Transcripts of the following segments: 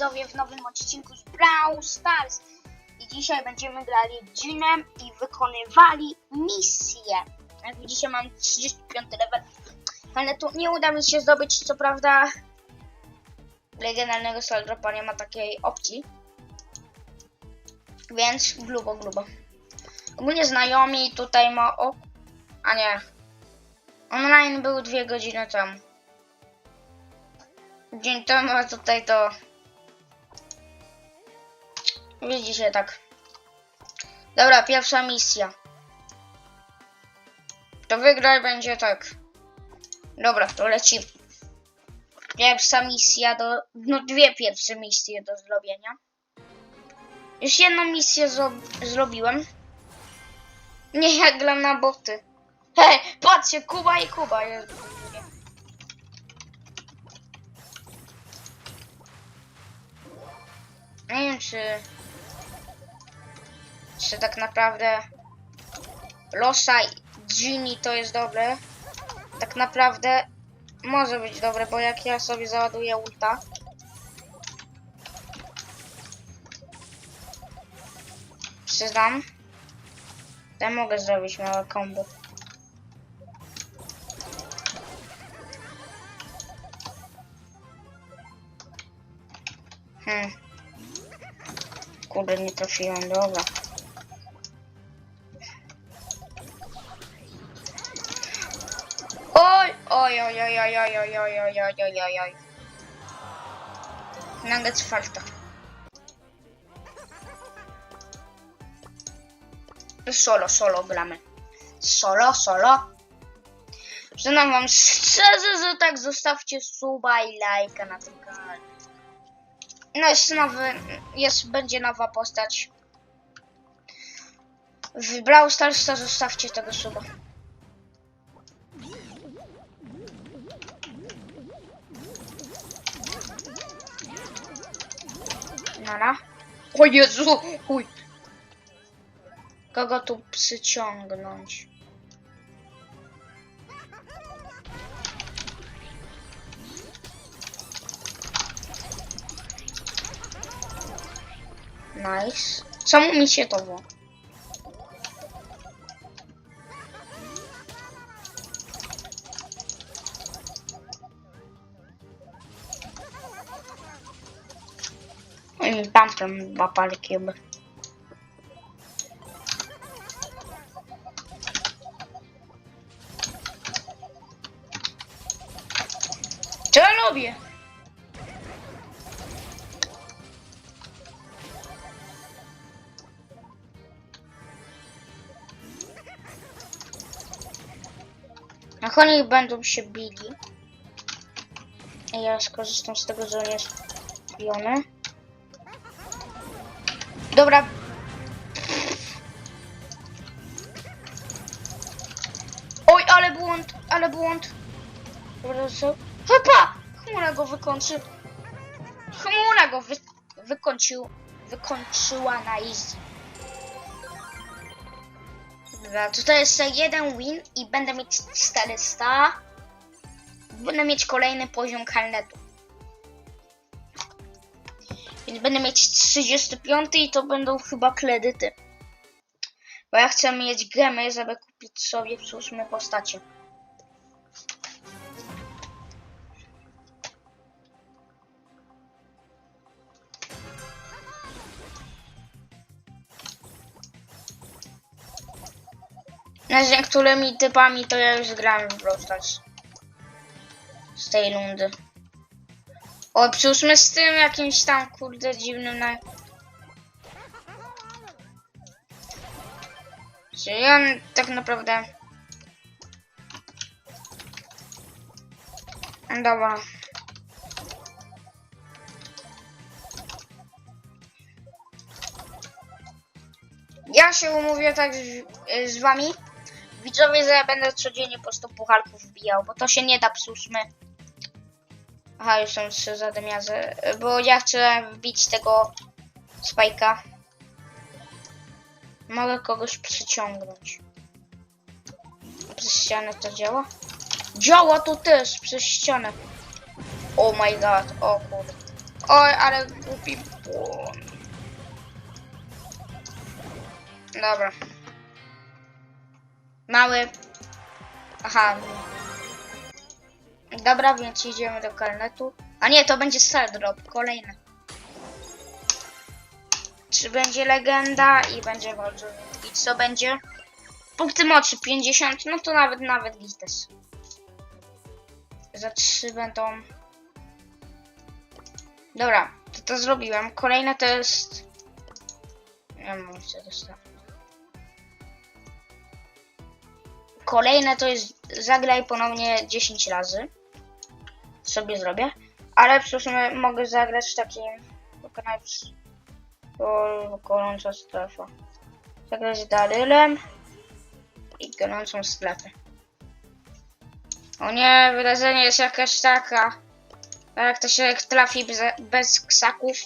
widzowie w nowym odcinku z Brawl Stars. I dzisiaj będziemy grali Jeanem i wykonywali misję. Jak widzicie mam 35 level, ale tu nie uda mi się zdobyć co prawda legendarnego Saldropa, nie ma takiej opcji. Więc grubo, grubo. Ogólnie znajomi tutaj ma... O, a nie. Online był dwie godziny temu. Dzień temu, a tutaj to... Widzicie tak. Dobra, pierwsza misja. To wygraj będzie tak. Dobra, to lecimy. Pierwsza misja do... No dwie pierwsze misje do zrobienia. Już jedną misję zro- zrobiłem. Nie, jak gram na boty. Hej, patrzcie, Kuba i Kuba. Jezu. Nie wiem, czy... Czy tak naprawdę... Losa Genie to jest dobre. Tak naprawdę może być dobre, bo jak ja sobie załaduję ulta... Przyznam, ja mogę zrobić małe combo. Hmm. Kurde, nie trafiłem, dobra. Oj, oj, oj. Nuggets falta. Solo, solo gramy. Solo, solo. Wam szczerze, że tak zostawcie suba i lajka na tym kanale. No jest nowy, jest, będzie nowa postać. W Brawl zostawcie tego suba. นะโอ้ยเยอะสุดอุ้ย Как эту псычонга ночь. Найс. Саму меч этого. Tamten łapali kiełby. Co ja robię? Na koniec będą się bili. Ja skorzystam z tego, że on jest piony. Dobra. Oj, ale błąd, ale błąd. Dobra, co? Hepa! Chmura go wykończy. Chmura go wy, wykończył, wykończyła na easy. Dobra, to jest jeden win i będę mieć 400. Będę mieć kolejny poziom karnetu. Więc będę mieć 35 i to będą chyba kredyty. Bo ja chcę mieć gemy, żeby kupić sobie przyszłe postacie. No z niektórymi typami to ja już grałem w Brawl. Z tej rundy. O, przyłóżmy z tym jakimś tam kurde dziwnym na... Czyli on tak naprawdę... Dobra. Ja się umówię tak z, z wami. Widzowie, że ja będę codziennie po 100 pucharków wbijał, bo to się nie da przyłóżmy. Aha, już są trzy zadymiazy. Bo ja chcę wbić tego spajka. Mogę kogoś przyciągnąć. Przez ścianę to działa? Działa to też, przez ścianę. Oh my god, o kurde. Oj, ale głupi błąd. Dobra. Mały. Aha. Dobra, więc idziemy do karnetu. A nie, to będzie star drop, kolejny. Czy będzie legenda i będzie bardzo. I co będzie? Punkty mocy 50, no to nawet nawet gites. Za 3 będą. Dobra, to to zrobiłem. Kolejne to jest. Nie wiem, co dostałem. Kolejne to jest zagraj ponownie 10 razy. Sobie zrobię. Ale sumie mogę zagrać takim. Gorąca strefa. Zagrać Darylem i gorącą strefę. O nie, wydarzenie jest jakaś taka. A jak to się trafi bez, bez ksaków,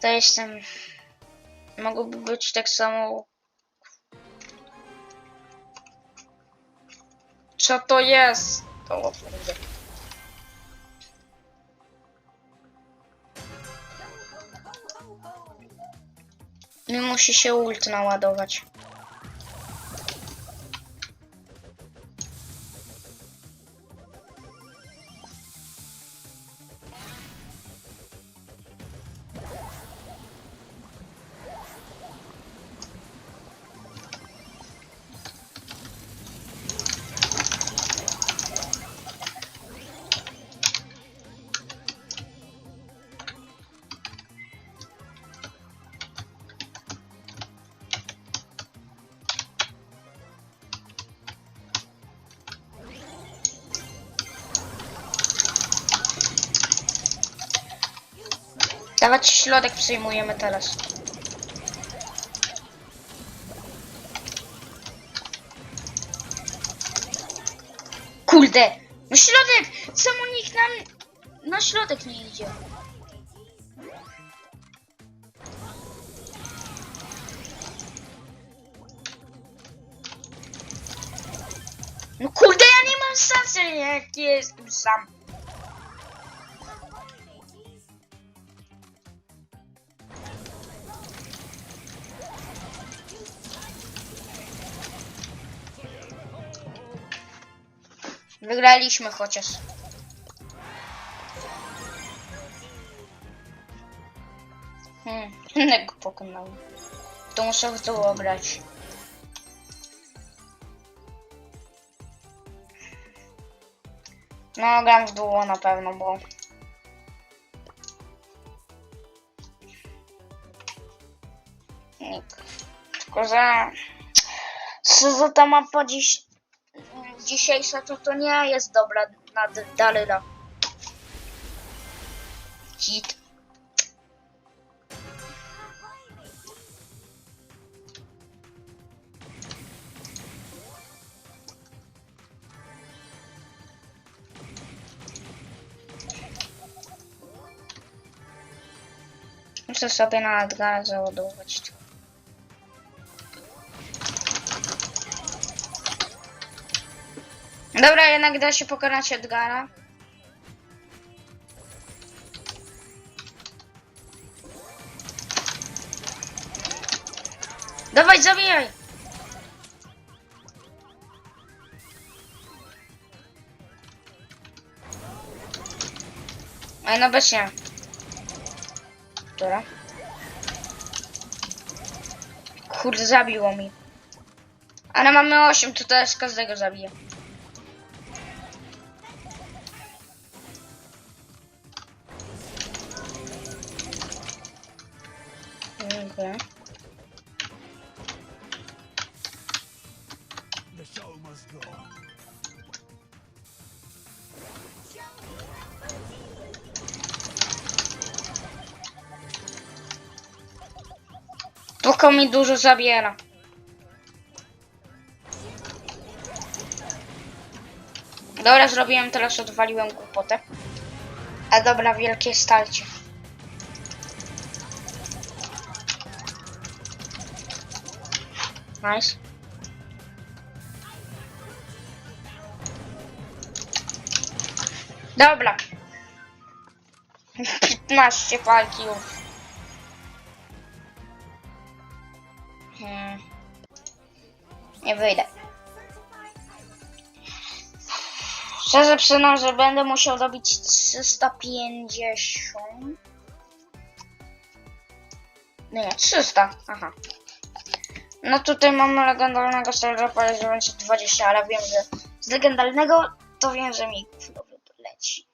to jestem. Mogłoby być tak samo. Co to jest? O musi się ult naładować. Dawać środek przyjmujemy teraz. Kurde! No środek! Czemu nikt nam na środek nie idzie? No kurde, ja nie mam sensu, jak jestem sam. Wygraliśmy chociaż. Hmm, innego pokonałem. To muszę w to grać. No, gram w duo na pewno, bo... Nick. Tylko za... Co za ta mapa dziś... Dzisiejsza to to nie jest dobra na D- Daryla. Hit. Muszę sobie na Dobra, jednak da się pokonać Edgara. Dawaj, zabijaj! Ej, no bez nie. Dobra. Kurde, zabiło mi. Ale mamy 8, to teraz każdego zabiję. On. Tylko mi dużo zabiera. Dobra, zrobiłem teraz, odwaliłem głupotę. A dobra, wielkie starcie. Nice. Dobra. 15 palkiów. Hmm. Nie wyjdę. Szczerze przyznam, że będę musiał dobić 350. Nie, 300. Aha. No tutaj mamy legendarnego Stardrapa 920, ale wiem, że z legendarnego to wiem, że mi leci.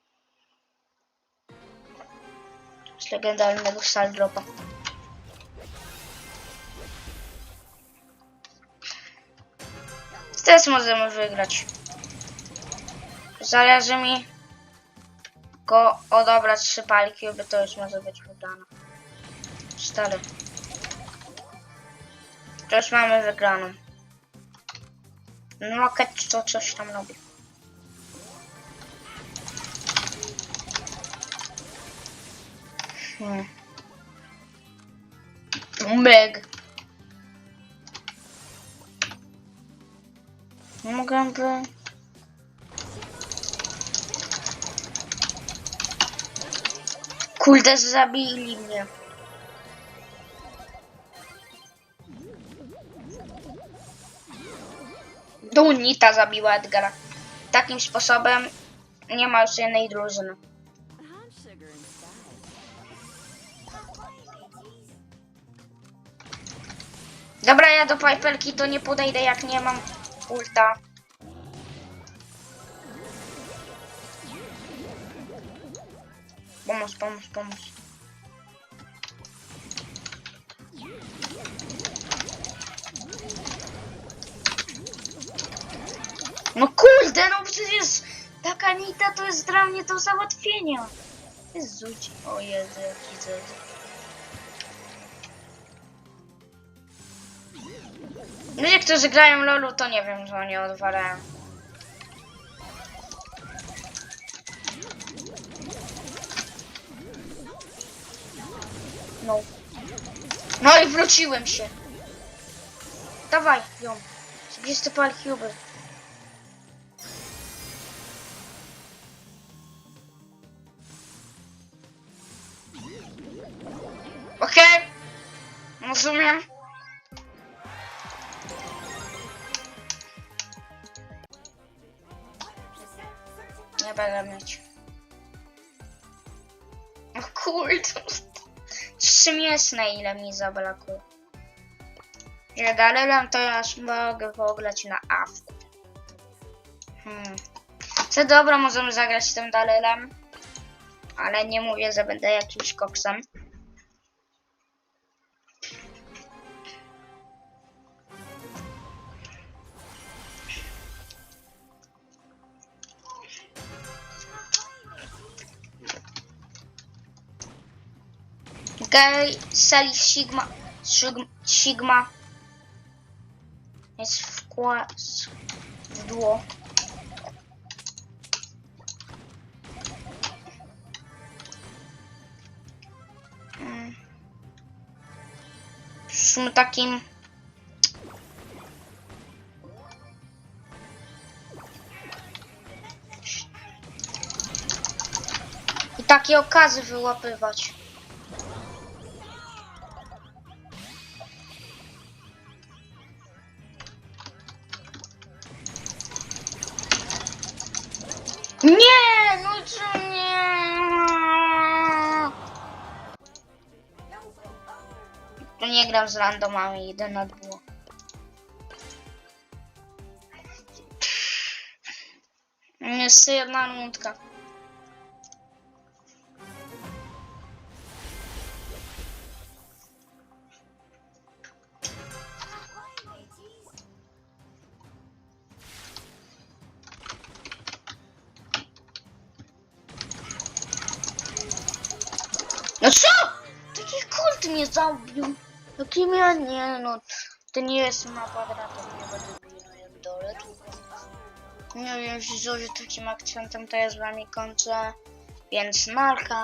Z legendarnego Stardropa. Teraz możemy wygrać. Zależy mi go odebrać trzy palki, by to już może być wygrana. Cztery. To już mamy wygraną. No, Ket to coś tam robi. Hmm. Meg. Mogłaby... Kurde, zabili mnie. Dunita zabiła Edgara. Takim sposobem nie ma już jednej drużyny. Dobra, ja do Piperki to nie podejdę jak nie mam ulta. Pomóż, pomóż, pomóż. No kurde, no przecież taka nita to jest dla mnie do załatwienia. Jezu, o Jezu, jaki zez. Ludzie, którzy grają LoLu, to nie wiem, że oni odwalają. No. No i wróciłem się. Dawaj, ją. Zbierz te palcube. Rozumiem. Nie będę mieć. O kurde. Mięsne ile mi zabrakło. Że dalej to ja aż mogę pograć na awku. Hmm. Co dobra, możemy zagrać tym dalelem. Ale nie mówię, że będę jakimś koksem. Okej, Sali Sigma, Sigma, jest wkład w dło. Mm. W sumie takim i takie okazy wyłapywać. Nie gram z randomami, idę na dwóch. Jeszcze jedna nutka. No co? Taki kult mnie zabił. Jakim ja nie no. To nie jest mapa ratowania debilem dole. Nie wiem, że takim akcentem to ja z wami kończę. Więc narka.